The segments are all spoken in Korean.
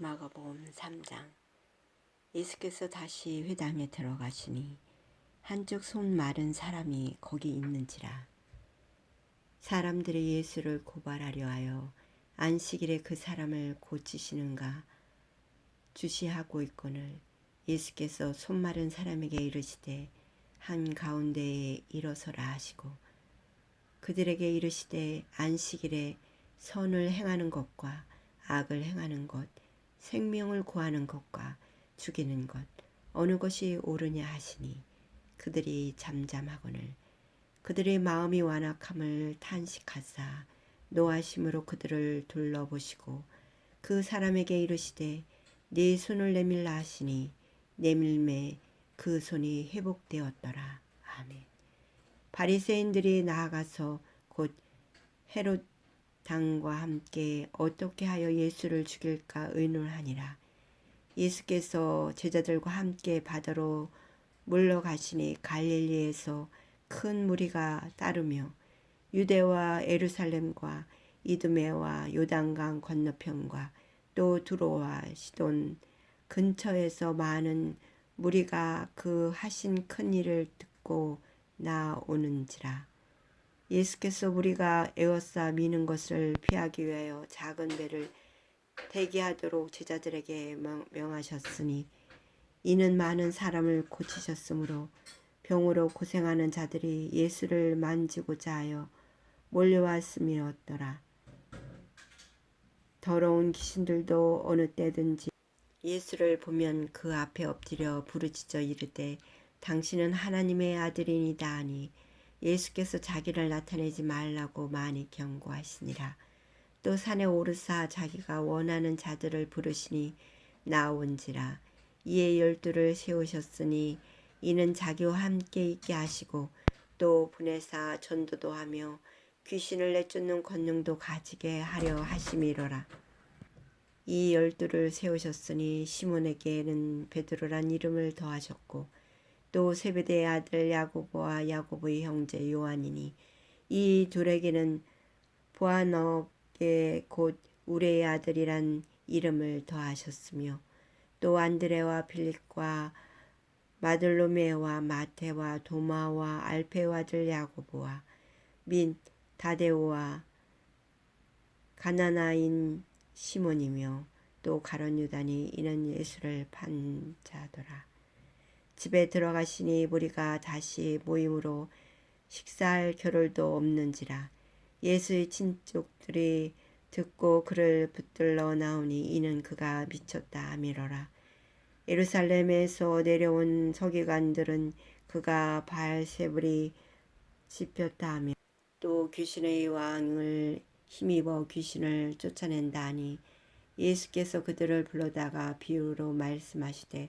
마가복음 3장. 예수께서 다시 회당에 들어가시니 한쪽 손 마른 사람이 거기 있는지라. 사람들이 예수를 고발하려 하여 안식일에 그 사람을 고치시는가? 주시하고 있거늘 예수께서 손 마른 사람에게 이르시되 한 가운데에 일어서라 하시고 그들에게 이르시되 안식일에 선을 행하는 것과 악을 행하는 것 생명을 구하는 것과 죽이는 것 어느 것이 옳으냐 하시니 그들이 잠잠하거늘 그들의 마음이 완악함을 탄식하사 노하심으로 그들을 둘러보시고 그 사람에게 이르시되 네 손을 내밀라 하시니 내밀매 그 손이 회복되었더라. 아멘. 바리새인들이 나아가서 곧 헤롯 당과 함께 어떻게 하여 예수를 죽일까 의논하니라. 예수께서 제자들과 함께 바다로 물러가시니 갈릴리에서 큰 무리가 따르며 유대와 에루살렘과 이두메와 요단강 건너편과 또 두로와 시돈 근처에서 많은 무리가 그 하신 큰 일을 듣고 나오는지라. 예수께서 우리가 에워싸 미는 것을 피하기 위하여 작은 배를 대기하도록 제자들에게 명하셨으니 이는 많은 사람을 고치셨으므로 병으로 고생하는 자들이 예수를 만지고자 하여 몰려왔음이었더라. 더러운 귀신들도 어느 때든지 예수를 보면 그 앞에 엎드려 부르짖어 이르되 당신은 하나님의 아들이니다 하니 예수께서 자기를 나타내지 말라고 많이 경고하시니라. 또 산에 오르사 자기가 원하는 자들을 부르시니 나온지라. 이에 열두를 세우셨으니 이는 자기와 함께 있게 하시고 또 분해사 전도도 하며 귀신을 내쫓는 권능도 가지게 하려 하심이로라. 이 열두를 세우셨으니 시몬에게는 베드로란 이름을 더하셨고 또 세베대의 아들 야고보와 야고보의 형제 요한이니 이 둘에게는 보아너게 곧 우레의 아들이란 이름을 더하셨으며 또 안드레와 필립과 마들로메와 마테와 도마와 알페오 아들 야고보와 민 다데오와 가나나인 시몬이며 또 가론 유다니 이는 예수를 판 자더라. 집에 들어가시니 무리가 다시 모임으로 식사할 겨를도 없는지라. 예수의 친족들이 듣고 그를 붙들러 나오니 이는 그가 미쳤다 하미러라. 예루살렘에서 내려온 서기관들은 그가 발세불이 씹혔다 하며 또 귀신의 왕을 힘입어 귀신을 쫓아낸다 하니 예수께서 그들을 불러다가 비유로 말씀하시되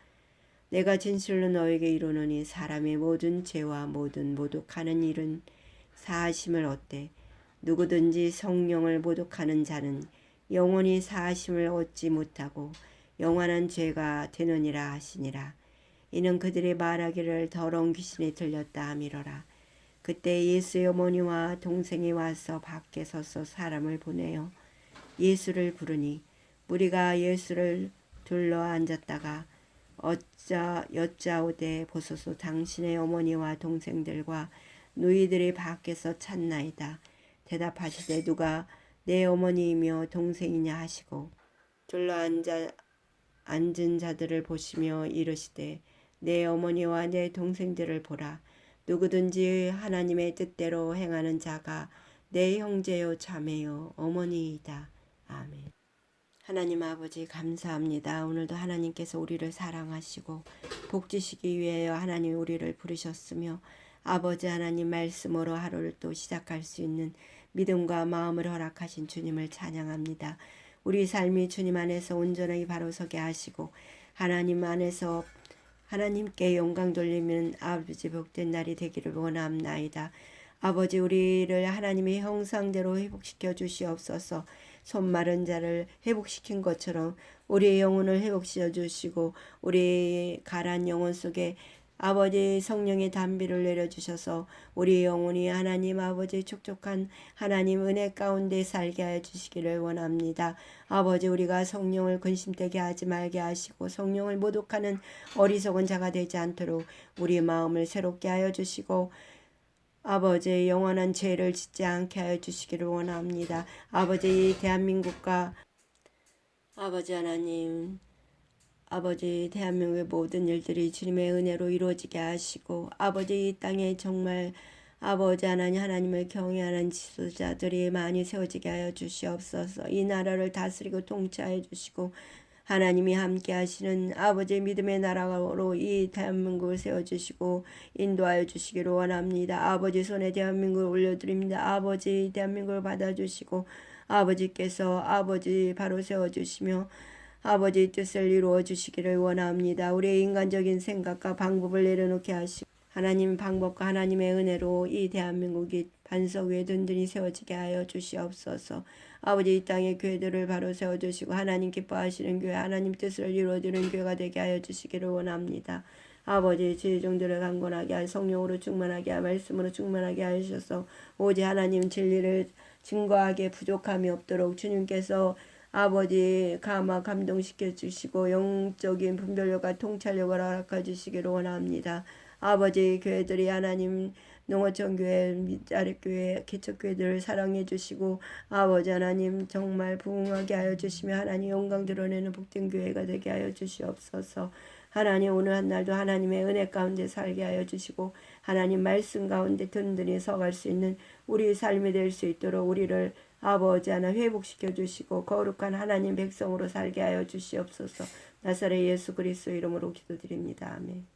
내가 진실로 너에게 이르노니 사람의 모든 죄와 모든 모독하는 일은 사하심을 얻되 누구든지 성령을 모독하는 자는 영원히 사하심을 얻지 못하고 영원한 죄가 되느니라 하시니라. 이는 그들의 말하기를 더러운 귀신이 들렸다 하미러라. 그때 예수의 어머니와 동생이 와서 밖에 서서 사람을 보내어 예수를 부르니 우리가 예수를 둘러 앉았다가 어짜 여짜오되 보소서 당신의 어머니와 동생들과 누이들이 밖에서 찾나이다. 대답하시되 누가 내 어머니이며 동생이냐 하시고 둘러 앉아 앉은 자들을 보시며 이르시되 내 어머니와 내 동생들을 보라. 누구든지 하나님의 뜻대로 행하는 자가 내 형제요 자매요 어머니이다. 아멘. 하나님 아버지 감사합니다. 오늘도 하나님께서 우리를 사랑하시고 복지시기 위하여 하나님 우리를 부르셨으며 아버지 하나님 말씀으로 하루를 또 시작할 수 있는 믿음과 마음을 허락하신 주님을 찬양합니다. 우리 삶이 주님 안에서 온전하게 바로 서게 하시고 하나님 안에서 하나님께 영광 돌리면 아버지 복된 날이 되기를 원함나이다. 아버지 우리를 하나님의 형상대로 회복시켜 주시옵소서. 손 마른 자를 회복시킨 것처럼 우리의 영혼을 회복시켜 주시고 우리 가란 영혼 속에 아버지 성령의 담비를 내려주셔서 우리 영혼이 하나님 아버지 촉촉한 하나님 은혜 가운데 살게 하여 주시기를 원합니다. 아버지 우리가 성령을 근심되게 하지 말게 하시고 성령을 모독하는 어리석은 자가 되지 않도록 우리 마음을 새롭게 하여 주시고 아버지 영원한 죄를 짓지 않게 하여 주시기를 원합니다. 아버지 이 대한민국과 아버지 하나님 아버지 대한민국의 모든 일들이 주님의 은혜로 이루어지게 하시고 아버지 이 땅에 정말 아버지 하나님 하나님을 경외하는 지도자들이 많이 세워지게 하여 주시옵소서 이 나라를 다스리고 통치하여 주시고 하나님이 함께 하시는 아버지의 믿음의 나라로 이 대한민국을 세워주시고 인도하여 주시기를 원합니다. 아버지 손에 대한민국을 올려드립니다. 아버지 대한민국을 받아주시고 아버지께서 아버지 바로 세워주시며 아버지 뜻을 이루어 주시기를 원합니다. 우리의 인간적인 생각과 방법을 내려놓게 하시고 하나님 방법과 하나님의 은혜로 이 대한민국이 반석 위에 든든히 세워지게 하여 주시옵소서. 아버지 이 땅의 교회들을 바로 세워주시고 하나님 기뻐하시는 교회 하나님 뜻을 이루어주는 교회가 되게 하여 주시기를 원합니다. 아버지 지종들을 강건하게 하여 성령으로 충만하게 하여 말씀으로 충만하게 하셔서 오직 하나님 진리를 증거하게 부족함이 없도록 주님께서 아버지 감화 감동시켜 주시고 영적인 분별력과 통찰력을 허락해 주시기를 원합니다. 아버지 교회들이 하나님 농어촌 교회, 밑자리 교회, 개척 교회들을 사랑해 주시고 아버지 하나님 정말 부흥하게 하여 주시며 하나님 영광 드러내는 복된 교회가 되게 하여 주시옵소서. 하나님 오늘 한 날도 하나님의 은혜 가운데 살게 하여 주시고 하나님 말씀 가운데 든든히 서갈 수 있는 우리 삶이 될 수 있도록 우리를 아버지 하나 회복시켜 주시고 거룩한 하나님 백성으로 살게 하여 주시옵소서. 나사렛 예수 그리스도 이름으로 기도드립니다. 아멘.